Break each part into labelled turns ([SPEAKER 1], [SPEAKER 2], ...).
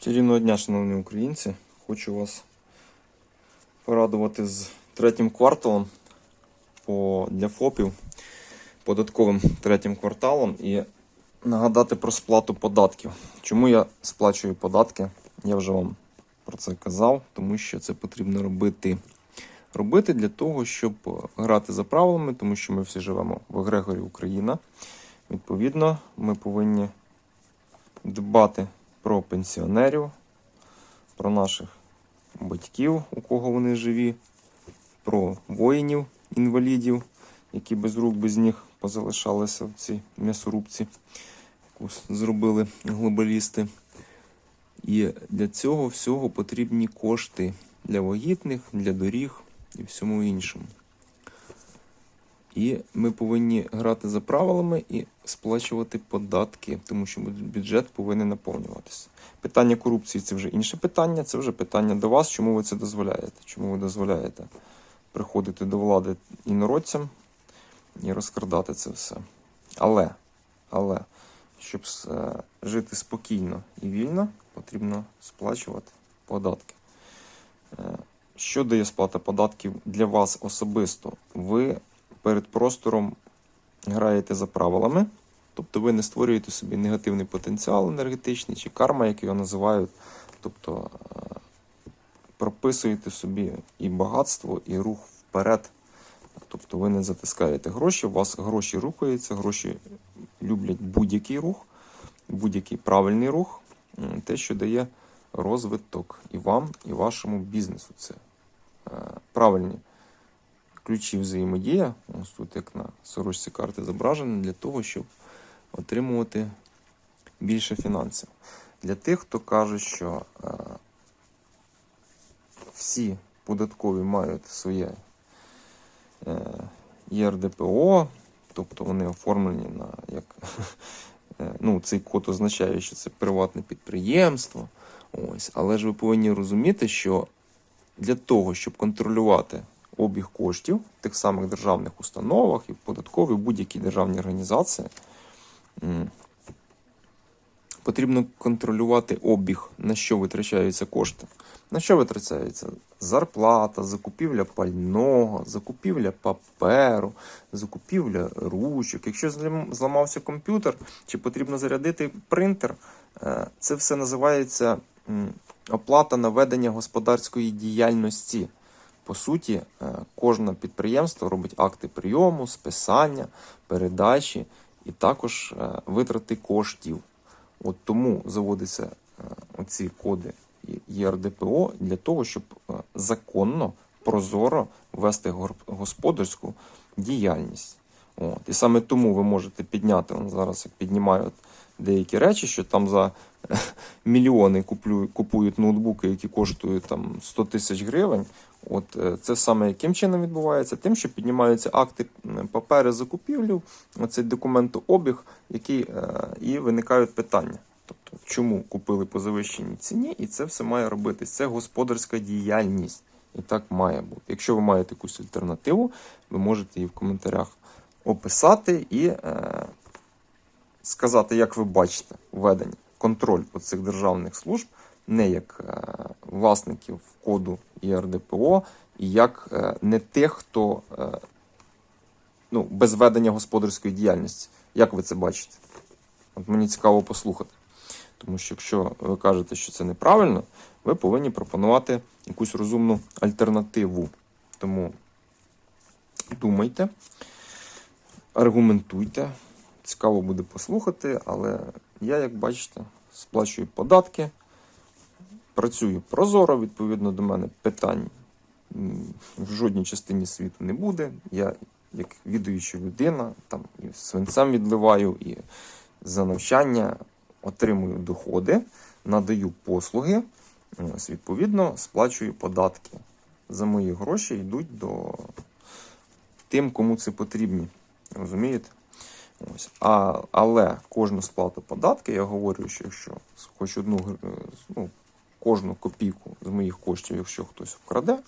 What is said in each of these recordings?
[SPEAKER 1] Чарівного дня, шановні українці. Хочу вас порадувати з третім кварталом по, для ФОПів, податковим третім кварталом і нагадати про сплату податків. Чому я сплачую податки? Я вже вам про це казав, тому що це потрібно робити. Робити для того, щоб грати за правилами, тому що ми всі живемо в Егрегорі Україна. Відповідно, ми повинні дбати про пенсіонерів, про наших батьків, у кого вони живі, про воїнів, інвалідів, які без рук, без ніг позалишалися в цій м'ясорубці, яку зробили глобалісти. І для цього всього потрібні кошти для вагітних, для доріг і всьому іншому. І ми повинні грати за правилами і сплачувати податки, тому що бюджет повинен наповнюватися. Питання корупції це вже інше питання, це вже питання до вас, чому ви це дозволяєте. Чому ви дозволяєте приходити до влади інородцям і розкрадати це все. Але, але, щоб е, жити спокійно і вільно, потрібно сплачувати податки. Е, Що дає сплата податків для вас особисто? Ви перед простором граєте за правилами, тобто ви не створюєте собі негативний потенціал енергетичний чи карма, як його називають. Тобто е, прописуєте собі і багатство, і рух вперед. Тобто ви не затискаєте гроші, у вас гроші рухаються, гроші люблять будь-який рух, будь-який правильний рух, те, що дає розвиток і вам, і вашому бізнесу. Це е, правильні ключі взаємодія. Ось тут, як на сорочці карти зображено, для того, щоб отримувати більше фінансів. Для тих, хто каже, що е, всі податкові мають своє е, ЄРДПО, тобто вони оформлені на як е, ну, цей код означає, що це приватне підприємство. Ось, але ж ви повинні розуміти, що для того, щоб контролювати обіг коштів в тих самих державних установах і в податковій будь-якій державній організації, потрібно контролювати обіг, на що витрачаються кошти. На що витрачається зарплата, закупівля пального, закупівля паперу, закупівля ручок. Якщо зламався комп'ютер чи потрібно зарядити принтер, е, це все називається оплата на ведення господарської діяльності. По суті, е, кожне підприємство робить акти прийому, списання, передачі і також е, витрати коштів. От тому заводяться е, оці коди ЄРДПО для того, щоб законно, прозоро вести господарську діяльність. От. І саме тому ви можете підняти зараз, як піднімають деякі речі, що там за мільйони куплю, купують ноутбуки, які коштують там 100 тисяч гривень. От е, це саме яким чином відбувається? Тим, що піднімаються акти папери закупівлю, оцей документообіг, який е, і виникають питання. Тобто, чому купили по завищеній ціні, і це все має робитись. Це господарська діяльність. І так має бути. Якщо ви маєте якусь альтернативу, ви можете її в коментарях описати і е, сказати, як ви бачите введення, контроль цих державних служб, не як е, власників коду ЄРДПО, і як е, не тих, хто е, ну, без ведення господарської діяльності. Як ви це бачите? От мені цікаво послухати. Тому що якщо ви кажете, що це неправильно, ви повинні пропонувати якусь розумну альтернативу. Тому думайте, аргументуйте. Цікаво буде послухати, але я, як бачите, сплачую податки, працюю прозоро, відповідно до мене питань в жодній частині світу не буде. Я, як відуюча людина, там і свинцем відливаю, і за навчання отримую доходи, надаю послуги, ось, відповідно, сплачую податки. За мої гроші йдуть до тим, кому це потрібні. Розумієте? Ось. А, але кожну сплату податки, я говорю, що якщо хоч одну е, ну, кожну копійку з моїх коштів, якщо хтось вкраде,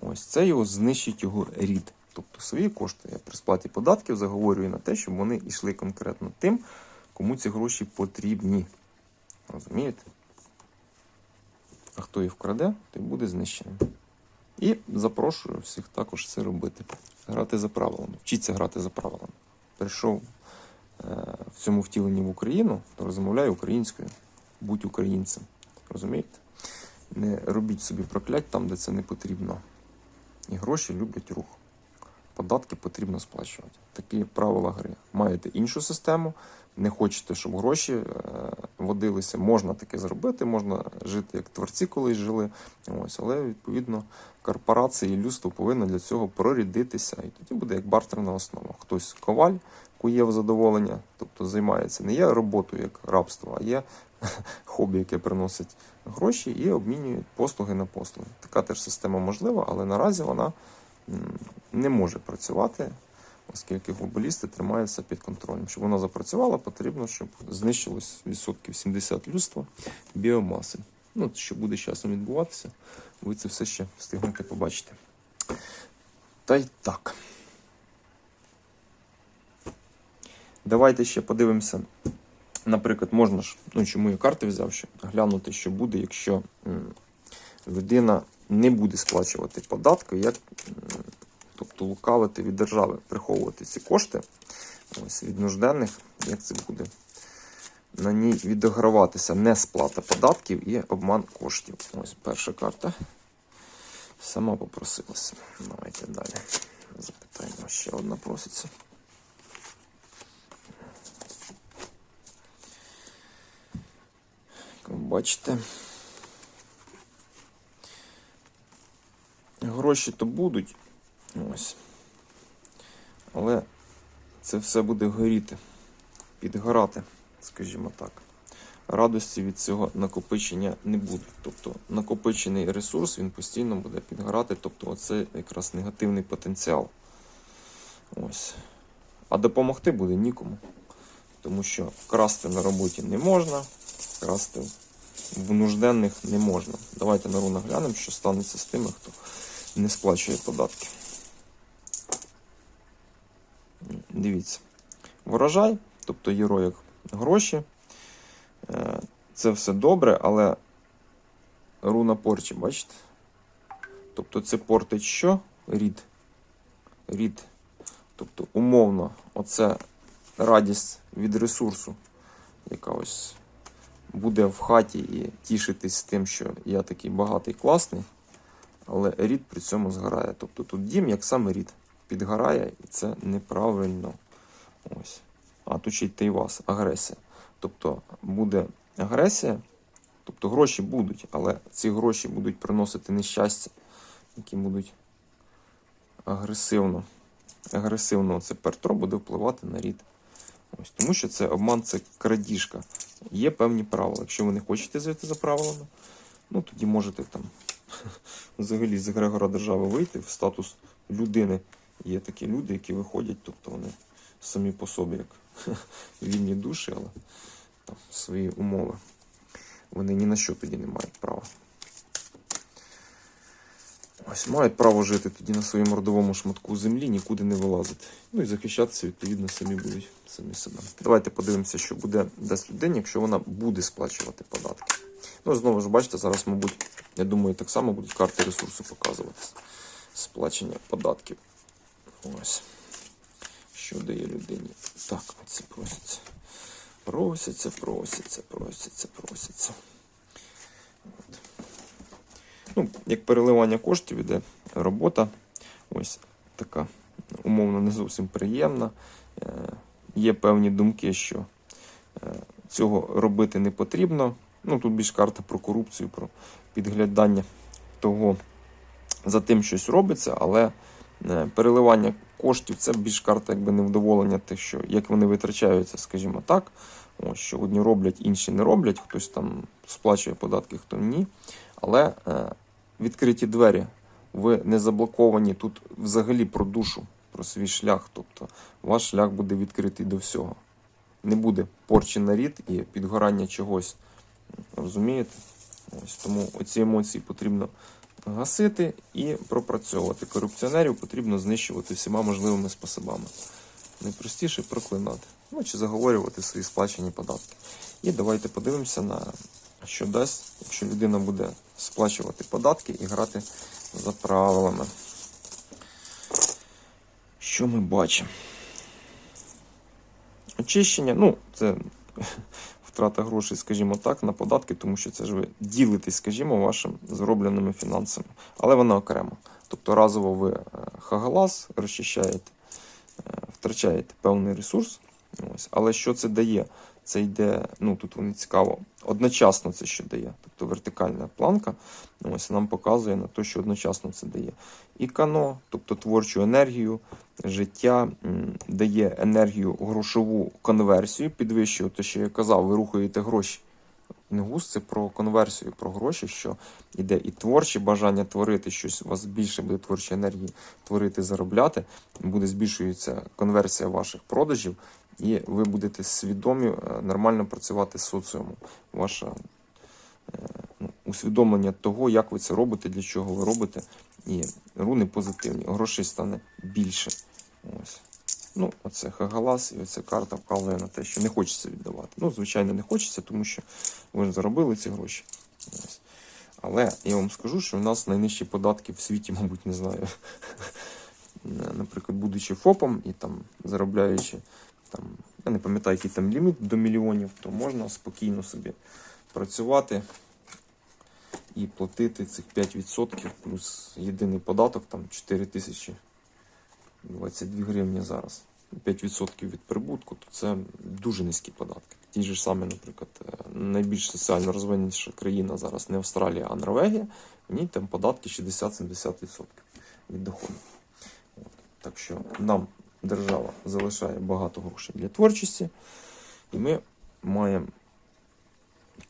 [SPEAKER 1] ось це його знищить його рід. Тобто свої кошти я при сплаті податків заговорюю на те, щоб вони йшли конкретно тим, кому ці гроші потрібні. Розумієте? А хто їх вкраде, той буде знищеним. І запрошую всіх також це робити. Грати за правилами. Вчіться грати за правилами. Прийшов в цьому втіленні в Україну, то розмовляй українською. Будь українцем. Розумієте? Не робіть собі проклять там, де це не потрібно. І гроші люблять рух. Податки потрібно сплачувати. Такі правила гри. Маєте іншу систему, не хочете, щоб гроші е, водилися. Можна таке зробити, можна жити як творці колись жили. Ось, але відповідно корпорації і людство повинно для цього прорідитися. І тоді буде як бартерна основа. Хтось коваль, кує задоволення, тобто займається не є роботою як рабство, а є хобі, яке приносить гроші і обмінює послуги на послуги. Така теж система можлива, але наразі вона не може працювати, оскільки глобалісти тримаються під контролем. Щоб вона запрацювала, потрібно, щоб знищилось відсотків 70 людства біомаси. Ну, що буде часом відбуватися, ви це все ще встигнете побачити. Та й так. Давайте ще подивимося. Наприклад, можна ж, ну чому я карти взяв, ще глянути, що буде, якщо людина не буде сплачувати податки, як, тобто лукавити від держави, приховувати ці кошти ось, від нужденних, як це буде на ній відіграватися несплата податків і обман коштів. Ось перша карта. Сама попросилася. Давайте далі. Запитаємо, ще одна проситься. Бачите, гроші то будуть. Ось. Але це все буде горіти, підгорати, скажімо так. Радості від цього накопичення не буде. Тобто накопичений ресурс він постійно буде підгорати. Тобто, оце якраз негативний потенціал. Ось. А допомогти буде нікому. Тому що красти на роботі не можна, красти в нужденних не можна. Давайте на рунах глянемо, що станеться з тими, хто не сплачує податки. Дивіться. Врожай, тобто єро як гроші. Е, Це все добре, але руна порчі, бачите? Тобто це портить що? Рід. Рід. Тобто, умовно, оце радість від ресурсу, яка ось буде в хаті і тішитись тим, що я такий багатий, класний, але рід при цьому згорає. Тобто тут дім, як саме рід, підгорає, і це неправильно. Ось. А тут ще й Тейвас, агресія. Тобто буде агресія, тобто гроші будуть, але ці гроші будуть приносити нещастя, які будуть агресивно. Агресивно це пертро буде впливати на рід. Ось, тому що це обман, це крадіжка. Є певні правила. Якщо ви не хочете жити за правилами, ну тоді можете там взагалі з Грегора держави вийти в статус людини. Є такі люди, які виходять, тобто вони самі по собі як вільні душі, але там свої умови. Вони ні на що тоді не мають права. Ось мають право жити тоді на своєму родовому шматку землі, нікуди не вилазити. Ну і захищатися, відповідно, самі будуть самі себе. Давайте подивимося, що буде дасть людині, якщо вона буде сплачувати податки. Ну, знову ж бачите, зараз, мабуть, я думаю, так само будуть карти ресурсу показуватися. Сплачення податків. Ось. Що дає людині? Так, оці просяться. Просяться, просяться, просяться, просяться. От. Ну, як переливання коштів іде робота. Ось така умовно не зовсім приємна. Е, є певні думки, що е, цього робити не потрібно. Ну, тут більш карта про корупцію, про підглядання того, за тим щось робиться, але переливання коштів це більш карта якби невдоволення тих, що як вони витрачаються, скажімо так. Ось, що одні роблять, інші не роблять, хтось там сплачує податки, хто ні. Але е, відкриті двері, ви не заблоковані тут взагалі про душу, про свій шлях. Тобто ваш шлях буде відкритий до всього. Не буде порчі на рід і підгорання чогось. Розумієте? Ось тому оці емоції потрібно гасити і пропрацьовувати. Корупціонерів потрібно знищувати всіма можливими способами. Найпростіше проклинати. Ну чи заговорювати свої сплачені податки. І давайте подивимося на що дасть, якщо людина буде сплачувати податки і грати за правилами. Що ми бачимо? Очищення, ну, це втрата грошей, скажімо так, на податки, тому що це ж ви ділитесь, скажімо, вашим зробленими фінансами. Але вона окремо. Тобто разово ви е, хагалас розчищаєте, е, втрачаєте певний ресурс. Ось. Але що це дає? Це йде, ну тут вони цікаво, одночасно це що дає. Тобто вертикальна планка ось нам показує на те, що одночасно це дає. І кано, тобто творчу енергію, життя, дає енергію грошову конверсію, підвищує те, що я казав, ви рухаєте гроші. Інгус це про конверсію, про гроші, що йде і творче бажання творити щось, у вас більше буде творчої енергії творити, заробляти, буде збільшується конверсія ваших продажів, і ви будете свідомі е, нормально працювати з соціумом. Ваше ну, усвідомлення того, як ви це робите, для чого ви робите, і руни позитивні, грошей стане більше. Ну, оце хагалас, і оця карта вказує на те, що не хочеться віддавати. Ну, звичайно, не хочеться, тому що ви заробили ці гроші. Ось. Але я вам скажу, що в нас найнижчі податки в світі, мабуть, не знаю. Наприклад, будучи ФОПом і там заробляючи, там, я не пам'ятаю, який там ліміт до мільйонів, то можна спокійно собі працювати і платити цих 5% плюс єдиний податок, там 4 тисячі 22 гривні зараз. 5% від прибутку, то це дуже низькі податки. Ті ж самі, наприклад, е, найбільш соціально розвиненіша країна зараз не Австралія, а Норвегія. В ній там податки 60-70% від доходу. От. Так що нам держава залишає багато грошей для творчості, і ми маємо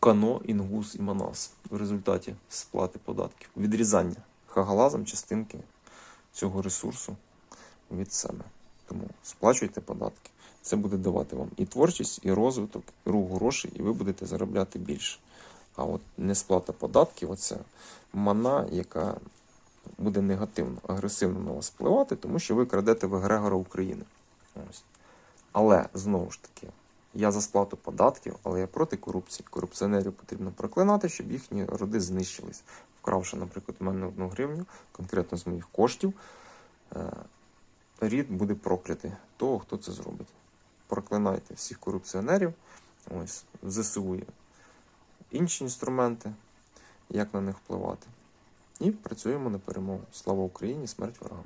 [SPEAKER 1] кано, інгус і манас в результаті сплати податків, відрізання хагалазом частинки цього ресурсу від себе. Тому сплачуйте податки. Це буде давати вам і творчість, і розвиток, і рух грошей, і ви будете заробляти більше. А от несплата податків оце мана, яка буде негативно, агресивно на вас впливати, тому що ви крадете в егрегора України. Ось. Але знову ж таки, я за сплату податків, але я проти корупції. Корупціонерів потрібно проклинати, щоб їхні роди знищились. Вкравши, наприклад, у мене одну гривню, конкретно з моїх коштів, е, рід буде проклятий того, хто це зробить. Проклинайте всіх корупціонерів. Ось ЗСУ є інші інструменти, як на них впливати. І працюємо на перемогу. Слава Україні! Смерть ворогам!